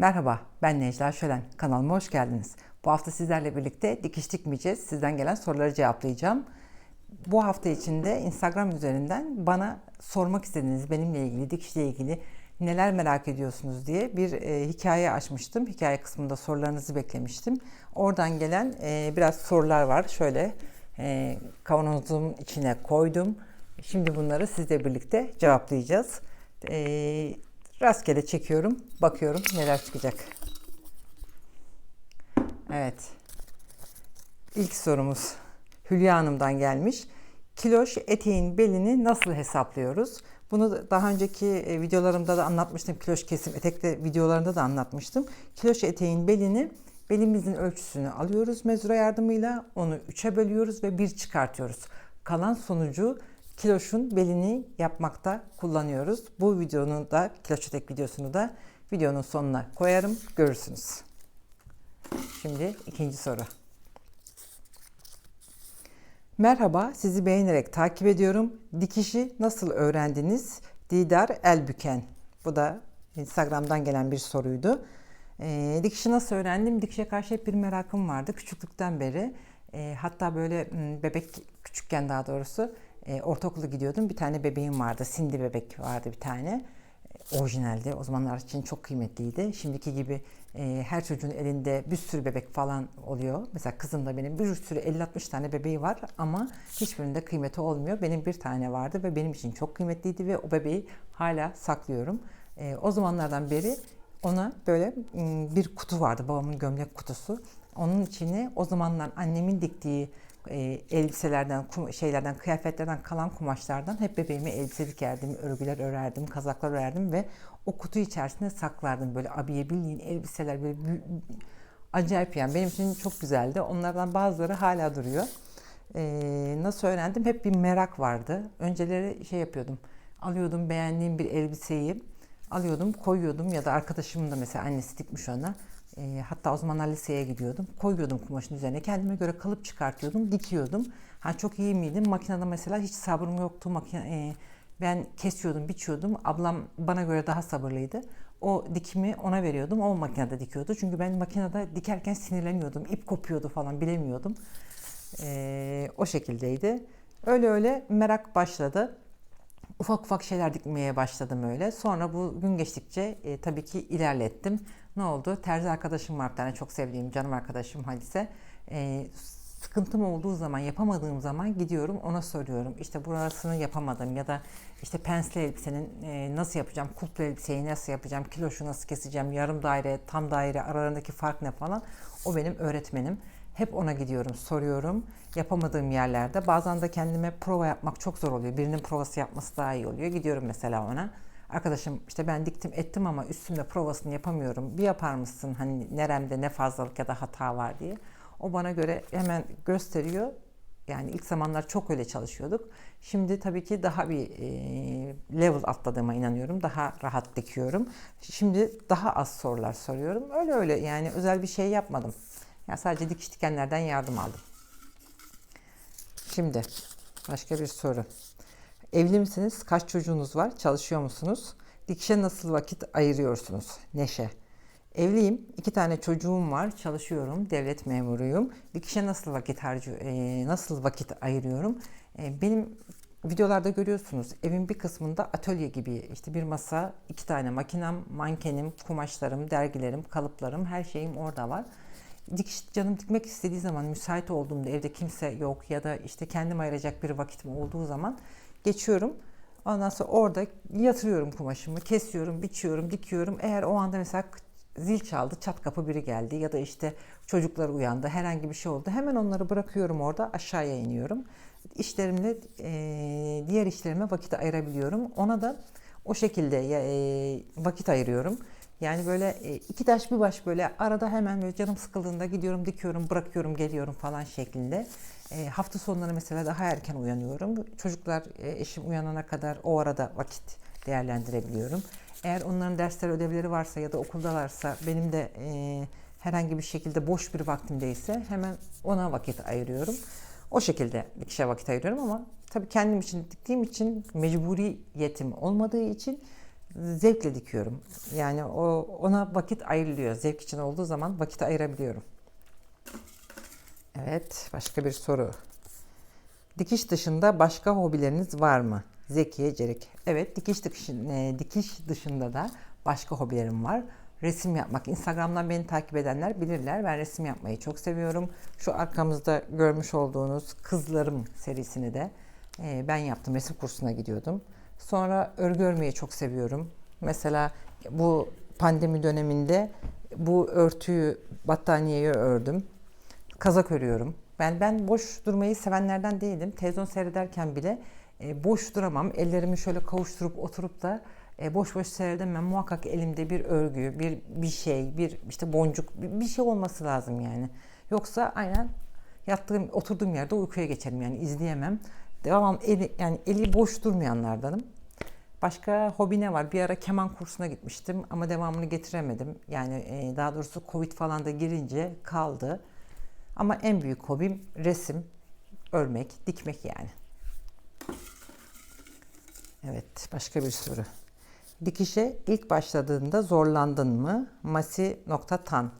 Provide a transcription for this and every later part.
Merhaba, ben Necla Şölen. Kanalıma hoş geldiniz. Bu hafta sizlerle birlikte dikiş dikmeyeceğiz. Sizden gelen soruları cevaplayacağım. Bu hafta içinde Instagram üzerinden bana sormak istediğiniz benimle ilgili, dikişle ilgili neler merak ediyorsunuz diye bir e, hikaye açmıştım. Hikaye kısmında sorularınızı beklemiştim. Oradan gelen e, biraz sorular var. Şöyle e, kavanozum içine koydum. Şimdi bunları sizle birlikte cevaplayacağız. E, rastgele çekiyorum, bakıyorum neler çıkacak. Evet. İlk sorumuz Hülya Hanım'dan gelmiş. Kiloş eteğin belini nasıl hesaplıyoruz? Bunu daha önceki e, videolarımda da anlatmıştım. Kiloş kesim etekte videolarında da anlatmıştım. Kiloş eteğin belini belimizin ölçüsünü alıyoruz mezura yardımıyla. Onu 3'e bölüyoruz ve 1 çıkartıyoruz. Kalan sonucu kiloşun belini yapmakta kullanıyoruz. Bu videonun da kiloş etek videosunu da videonun sonuna koyarım. Görürsünüz. Şimdi ikinci soru. Merhaba, sizi beğenerek takip ediyorum. Dikişi nasıl öğrendiniz? Didar Elbüken. Bu da Instagram'dan gelen bir soruydu. E, dikişi nasıl öğrendim? Dikişe karşı hep bir merakım vardı küçüklükten beri. E, hatta böyle bebek küçükken daha doğrusu e, ortaokula gidiyordum. Bir tane bebeğim vardı. Cindy bebek vardı bir tane. E, orijinaldi. O zamanlar için çok kıymetliydi. Şimdiki gibi e, her çocuğun elinde bir sürü bebek falan oluyor. Mesela kızım da benim bir sürü 50-60 tane bebeği var ama hiçbirinde kıymeti olmuyor. Benim bir tane vardı ve benim için çok kıymetliydi ve o bebeği hala saklıyorum. E, o zamanlardan beri ona böyle bir kutu vardı babamın gömlek kutusu. Onun içine o zamanlar annemin diktiği e, elbiselerden, kum, şeylerden, kıyafetlerden kalan kumaşlardan hep bebeğime elbise dikerdim, örgüler örerdim, kazaklar örerdim ve o kutu içerisinde saklardım. Böyle abiye bildiğin elbiseler böyle acayip yani benim için çok güzeldi. Onlardan bazıları hala duruyor. Ee, nasıl öğrendim? Hep bir merak vardı. Önceleri şey yapıyordum. Alıyordum beğendiğim bir elbiseyi alıyordum, koyuyordum ya da arkadaşımın da mesela annesi dikmiş ona. E, hatta o zamanlar liseye gidiyordum. Koyuyordum kumaşın üzerine. Kendime göre kalıp çıkartıyordum, dikiyordum. Ha çok iyi miydim? Makinede mesela hiç sabrım yoktu. Makine, e, ben kesiyordum, biçiyordum. Ablam bana göre daha sabırlıydı. O dikimi ona veriyordum. O makinede dikiyordu. Çünkü ben makinede dikerken sinirleniyordum. İp kopuyordu falan bilemiyordum. E, o şekildeydi. Öyle öyle merak başladı ufak ufak şeyler dikmeye başladım öyle. Sonra bu gün geçtikçe e, tabii ki ilerlettim. Ne oldu? Terzi arkadaşım var bir tane çok sevdiğim canım arkadaşım Hadise. E, sıkıntım olduğu zaman, yapamadığım zaman gidiyorum ona soruyorum. İşte burasını yapamadım ya da işte pensle elbisenin e, nasıl yapacağım, kulplu elbiseyi nasıl yapacağım, kiloşu nasıl keseceğim, yarım daire, tam daire aralarındaki fark ne falan. O benim öğretmenim. Hep ona gidiyorum, soruyorum. Yapamadığım yerlerde. Bazen de kendime prova yapmak çok zor oluyor. Birinin provası yapması daha iyi oluyor. Gidiyorum mesela ona. Arkadaşım işte ben diktim ettim ama üstümde provasını yapamıyorum. Bir yapar mısın hani neremde ne fazlalık ya da hata var diye. O bana göre hemen gösteriyor. Yani ilk zamanlar çok öyle çalışıyorduk. Şimdi tabii ki daha bir e, level atladığıma inanıyorum. Daha rahat dikiyorum. Şimdi daha az sorular soruyorum. Öyle öyle yani özel bir şey yapmadım. Yani sadece dikiş dikenlerden yardım aldım. Şimdi başka bir soru. Evli misiniz? Kaç çocuğunuz var? Çalışıyor musunuz? Dikişe nasıl vakit ayırıyorsunuz? Neşe. Evliyim. iki tane çocuğum var. Çalışıyorum. Devlet memuruyum. Dikişe nasıl vakit harcı e, nasıl vakit ayırıyorum? E, benim videolarda görüyorsunuz. Evin bir kısmında atölye gibi işte bir masa, iki tane makinem, mankenim, kumaşlarım, dergilerim, kalıplarım, her şeyim orada var dikiş canım dikmek istediği zaman müsait olduğumda evde kimse yok ya da işte kendim ayıracak bir vakitim olduğu zaman geçiyorum. Ondan sonra orada yatırıyorum kumaşımı, kesiyorum, biçiyorum, dikiyorum. Eğer o anda mesela zil çaldı, çat kapı biri geldi ya da işte çocuklar uyandı, herhangi bir şey oldu. Hemen onları bırakıyorum orada, aşağıya iniyorum. İşlerimle, diğer işlerime vakit ayırabiliyorum. Ona da o şekilde vakit ayırıyorum. Yani böyle e, iki taş bir baş böyle arada hemen böyle canım sıkıldığında gidiyorum dikiyorum bırakıyorum geliyorum falan şeklinde. E, hafta sonları mesela daha erken uyanıyorum. Çocuklar e, eşim uyanana kadar o arada vakit değerlendirebiliyorum. Eğer onların dersler ödevleri varsa ya da okuldalarsa benim de e, herhangi bir şekilde boş bir vaktimdeyse hemen ona vakit ayırıyorum. O şekilde dikişe vakit ayırıyorum ama tabii kendim için diktiğim için mecburiyetim olmadığı için zevkle dikiyorum. Yani o ona vakit ayrılıyor. Zevk için olduğu zaman vakit ayırabiliyorum. Evet, başka bir soru. Dikiş dışında başka hobileriniz var mı? Zekiye Cerik. Evet, dikiş, dikiş, e, dikiş dışında da başka hobilerim var. Resim yapmak. Instagram'dan beni takip edenler bilirler. Ben resim yapmayı çok seviyorum. Şu arkamızda görmüş olduğunuz Kızlarım serisini de e, ben yaptım. Resim kursuna gidiyordum. Sonra örgü örmeyi çok seviyorum. Mesela bu pandemi döneminde bu örtüyü, battaniyeyi ördüm. Kazak örüyorum. Ben ben boş durmayı sevenlerden değilim. Televizyon seyrederken bile e, boş duramam. Ellerimi şöyle kavuşturup oturup da e, boş boş seyredemem. Muhakkak elimde bir örgü, bir bir şey, bir işte boncuk, bir, bir şey olması lazım yani. Yoksa aynen yattığım, oturduğum yerde uykuya geçerim yani izleyemem. Devam eli, yani eli boş durmayanlardanım. Başka hobi ne var? Bir ara keman kursuna gitmiştim ama devamını getiremedim. Yani e, daha doğrusu Covid falan da girince kaldı. Ama en büyük hobim resim, örmek, dikmek yani. Evet, başka bir soru. Dikişe ilk başladığında zorlandın mı? Masi.tan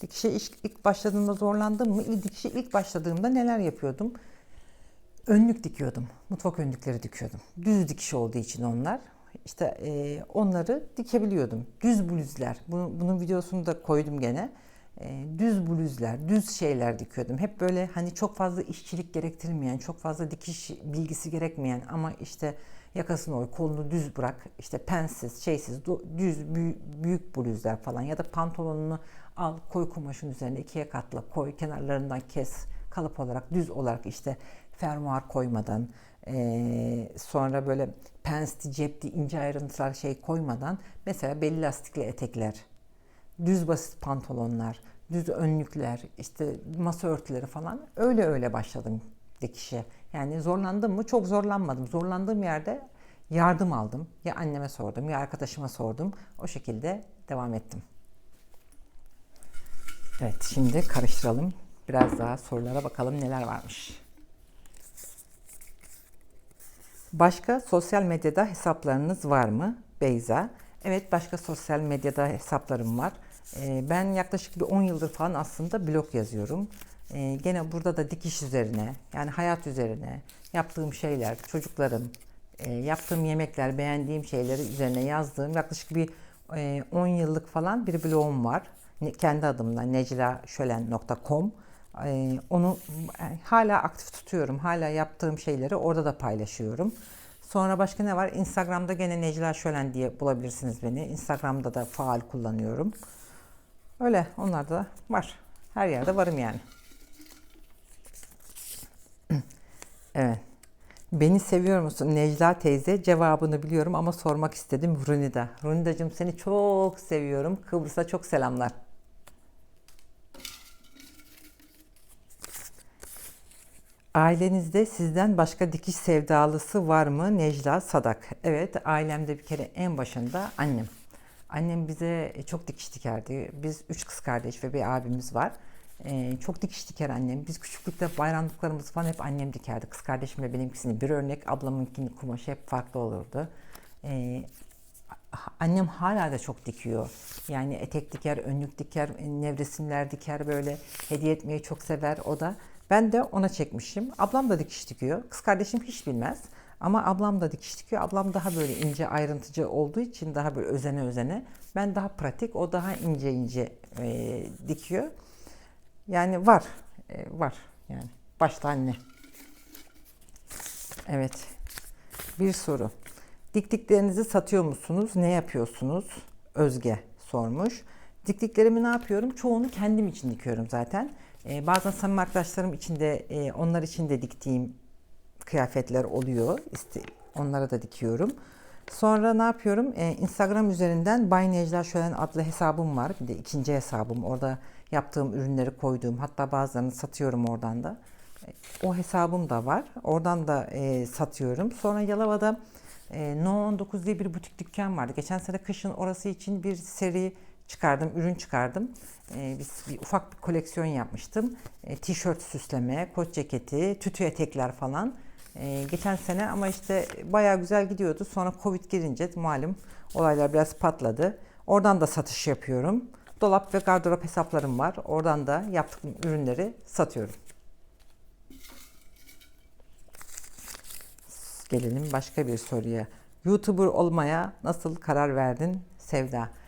Dikişe ilk, başladığımda zorlandım mı? Dikişe ilk başladığımda neler yapıyordum? Önlük dikiyordum. Mutfak önlükleri dikiyordum. Düz dikiş olduğu için onlar. İşte e, onları dikebiliyordum. Düz bluzlar. Bunu, bunun videosunu da koydum gene. E, düz bluzlar, düz şeyler dikiyordum. Hep böyle hani çok fazla işçilik gerektirmeyen, çok fazla dikiş bilgisi gerekmeyen ama işte yakasını oy, kolunu düz bırak, işte pensiz, şeysiz, düz büyük, büyük bluzlar falan ya da pantolonunu al, koy kumaşın üzerine ikiye katla, koy, kenarlarından kes, kalıp olarak, düz olarak işte fermuar koymadan, e, sonra böyle pensti, cepti, ince ayrıntılar şey koymadan mesela belli lastikli etekler, düz basit pantolonlar, düz önlükler, işte masa örtüleri falan öyle öyle başladım dikişe. Yani zorlandım mı? Çok zorlanmadım. Zorlandığım yerde yardım aldım. Ya anneme sordum ya arkadaşıma sordum. O şekilde devam ettim. Evet şimdi karıştıralım. Biraz daha sorulara bakalım neler varmış. Başka sosyal medyada hesaplarınız var mı? Beyza. Evet başka sosyal medyada hesaplarım var. Ee, ben yaklaşık bir 10 yıldır falan aslında blog yazıyorum. Ee, gene burada da dikiş üzerine, yani hayat üzerine, yaptığım şeyler, çocuklarım, e, yaptığım yemekler, beğendiğim şeyleri üzerine yazdığım yaklaşık bir 10 e, yıllık falan bir blogum var. Kendi adımla neclaşölen.com. Ee, onu hala aktif tutuyorum. Hala yaptığım şeyleri orada da paylaşıyorum. Sonra başka ne var? Instagram'da gene Necla Şölen diye bulabilirsiniz beni. Instagram'da da faal kullanıyorum. Öyle onlar da var. Her yerde varım yani. evet. Beni seviyor musun Necla teyze? Cevabını biliyorum ama sormak istedim Runida. Runida'cığım seni çok seviyorum. Kıbrıs'a çok selamlar. Ailenizde sizden başka dikiş sevdalısı var mı? Necla Sadak. Evet, ailemde bir kere en başında annem. Annem bize çok dikiş dikerdi. Biz üç kız kardeş ve bir abimiz var. Ee, çok dikiş diker annem. Biz küçüklükte bayramlıklarımız falan hep annem dikerdi. Kız kardeşimle benimkisini bir örnek, ablamınkini kumaşı hep farklı olurdu. Ee, annem hala da çok dikiyor. Yani etek diker, önlük diker, nevresimler diker böyle hediye etmeyi çok sever o da. Ben de ona çekmişim. Ablam da dikiş dikiyor. Kız kardeşim hiç bilmez. Ama ablam da dikiş dikiyor. Ablam daha böyle ince ayrıntıcı olduğu için daha böyle özene özene. Ben daha pratik, o daha ince ince e, dikiyor. Yani var, e, var yani. Başta anne. Evet. Bir soru. Diktiklerinizi satıyor musunuz? Ne yapıyorsunuz? Özge sormuş. Diktiklerimi ne yapıyorum? Çoğunu kendim için dikiyorum zaten. E, bazen samimi arkadaşlarım için de e, onlar için de diktiğim kıyafetler oluyor. İşte onlara da dikiyorum. Sonra ne yapıyorum? E, Instagram üzerinden Bay Necla Şölen adlı hesabım var. Bir de ikinci hesabım. Orada yaptığım ürünleri koyduğum hatta bazılarını satıyorum oradan da. E, o hesabım da var. Oradan da e, satıyorum. Sonra Yalova'da e, No 19 diye bir butik dükkan vardı. Geçen sene kışın orası için bir seri çıkardım, ürün çıkardım. Ee, biz bir ufak bir koleksiyon yapmıştım. Ee, tişört süsleme, kot ceketi, tütü etekler falan. Ee, geçen sene ama işte bayağı güzel gidiyordu. Sonra Covid girince malum olaylar biraz patladı. Oradan da satış yapıyorum. Dolap ve gardırop hesaplarım var. Oradan da yaptığım ürünleri satıyorum. Gelelim başka bir soruya. YouTuber olmaya nasıl karar verdin Sevda?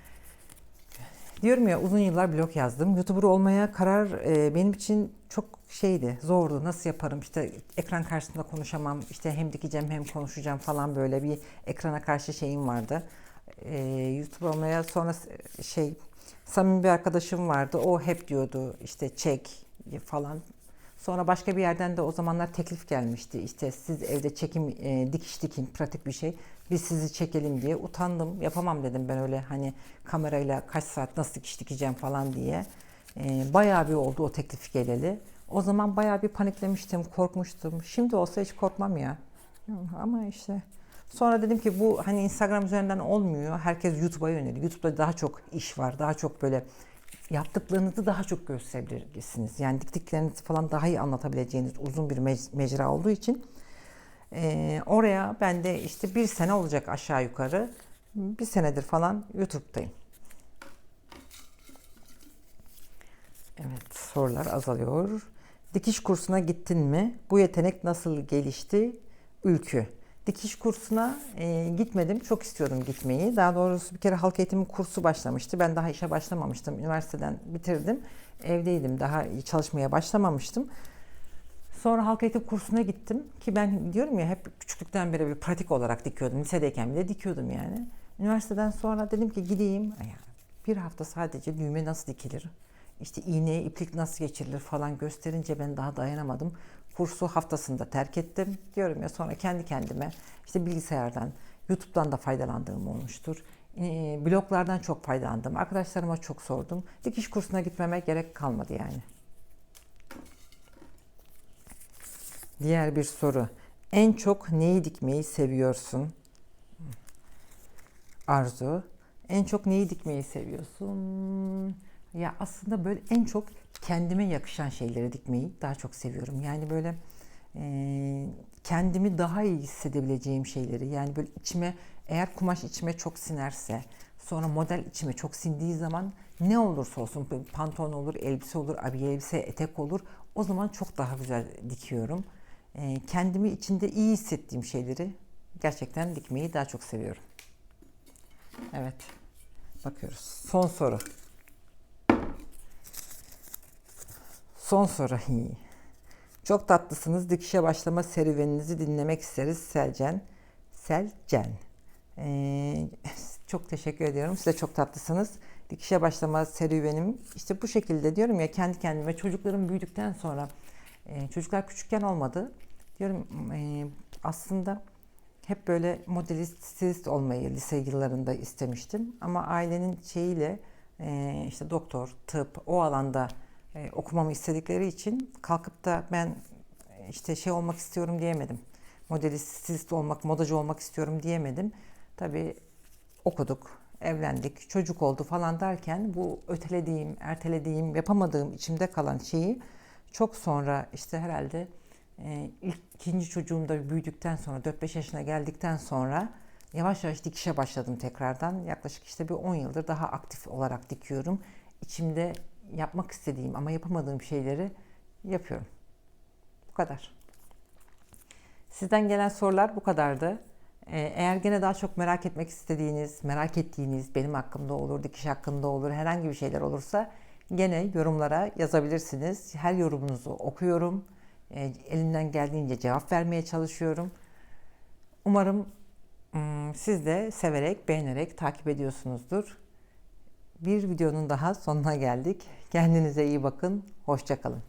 Diyorum ya uzun yıllar blog yazdım. YouTuber olmaya karar e, benim için çok şeydi, zordu. Nasıl yaparım? İşte ekran karşısında konuşamam. İşte hem dikeceğim hem konuşacağım falan böyle bir ekrana karşı şeyim vardı. E, YouTuber olmaya sonra şey samimi bir arkadaşım vardı. O hep diyordu işte çek falan. Sonra başka bir yerden de o zamanlar teklif gelmişti. İşte siz evde çekim e, dikiş dikin pratik bir şey. Biz sizi çekelim diye utandım. Yapamam dedim ben öyle hani kamerayla kaç saat nasıl dikiş dikeceğim falan diye. E, bayağı bir oldu o teklif geleli. O zaman bayağı bir paniklemiştim, korkmuştum. Şimdi olsa hiç korkmam ya. Ama işte Sonra dedim ki bu hani Instagram üzerinden olmuyor. Herkes YouTube'a yöneliyor. YouTube'da daha çok iş var. Daha çok böyle yaptıklarınızı daha çok gösterebilirsiniz. Yani diktiklerinizi falan daha iyi anlatabileceğiniz uzun bir mecra olduğu için e, oraya ben de işte bir sene olacak aşağı yukarı. Bir senedir falan YouTube'dayım. Evet sorular azalıyor. Dikiş kursuna gittin mi? Bu yetenek nasıl gelişti? Ülkü. Dikiş kursuna e, gitmedim. Çok istiyordum gitmeyi. Daha doğrusu bir kere halk eğitimi kursu başlamıştı. Ben daha işe başlamamıştım. Üniversiteden bitirdim. Evdeydim. Daha çalışmaya başlamamıştım. Sonra halk eğitim kursuna gittim. Ki ben diyorum ya hep küçüklükten beri bir pratik olarak dikiyordum. Lisedeyken bile dikiyordum yani. Üniversiteden sonra dedim ki gideyim. Bir hafta sadece düğme nasıl dikilir? İşte iğneye iplik nasıl geçirilir falan gösterince ben daha dayanamadım kursu haftasında terk ettim. Diyorum ya sonra kendi kendime işte bilgisayardan, YouTube'dan da faydalandığım olmuştur. E, bloglardan çok faydalandım. Arkadaşlarıma çok sordum. Dikiş kursuna gitmeme gerek kalmadı yani. Diğer bir soru. En çok neyi dikmeyi seviyorsun? Arzu. En çok neyi dikmeyi seviyorsun? Ya aslında böyle en çok kendime yakışan şeyleri dikmeyi daha çok seviyorum. Yani böyle e, kendimi daha iyi hissedebileceğim şeyleri yani böyle içime eğer kumaş içime çok sinerse sonra model içime çok sindiği zaman ne olursa olsun pantolon olur, elbise olur, abiye elbise, etek olur o zaman çok daha güzel dikiyorum. E, kendimi içinde iyi hissettiğim şeyleri gerçekten dikmeyi daha çok seviyorum. Evet. Bakıyoruz. Son soru. Son soru. Çok tatlısınız. Dikişe başlama serüveninizi dinlemek isteriz Selcen. Selcen. Ee, çok teşekkür ediyorum. Size çok tatlısınız. Dikişe başlama serüvenim işte bu şekilde diyorum ya kendi kendime çocuklarım büyüdükten sonra e, çocuklar küçükken olmadı. Diyorum e, aslında hep böyle modelist, olmayı lise yıllarında istemiştim. Ama ailenin şeyiyle e, işte doktor, tıp o alanda e, okumamı istedikleri için kalkıp da ben işte şey olmak istiyorum diyemedim. Modelist, olmak, modacı olmak istiyorum diyemedim. Tabii okuduk, evlendik, çocuk oldu falan derken bu ötelediğim, ertelediğim, yapamadığım içimde kalan şeyi çok sonra işte herhalde e, ilk ikinci çocuğum da büyüdükten sonra 4-5 yaşına geldikten sonra yavaş yavaş dikişe başladım tekrardan. Yaklaşık işte bir 10 yıldır daha aktif olarak dikiyorum. İçimde yapmak istediğim ama yapamadığım şeyleri yapıyorum. Bu kadar. Sizden gelen sorular bu kadardı. Ee, eğer gene daha çok merak etmek istediğiniz, merak ettiğiniz benim hakkımda olur, dikiş hakkında olur, herhangi bir şeyler olursa gene yorumlara yazabilirsiniz. Her yorumunuzu okuyorum. Ee, elimden geldiğince cevap vermeye çalışıyorum. Umarım siz de severek, beğenerek takip ediyorsunuzdur. Bir videonun daha sonuna geldik. Kendinize iyi bakın. Hoşçakalın.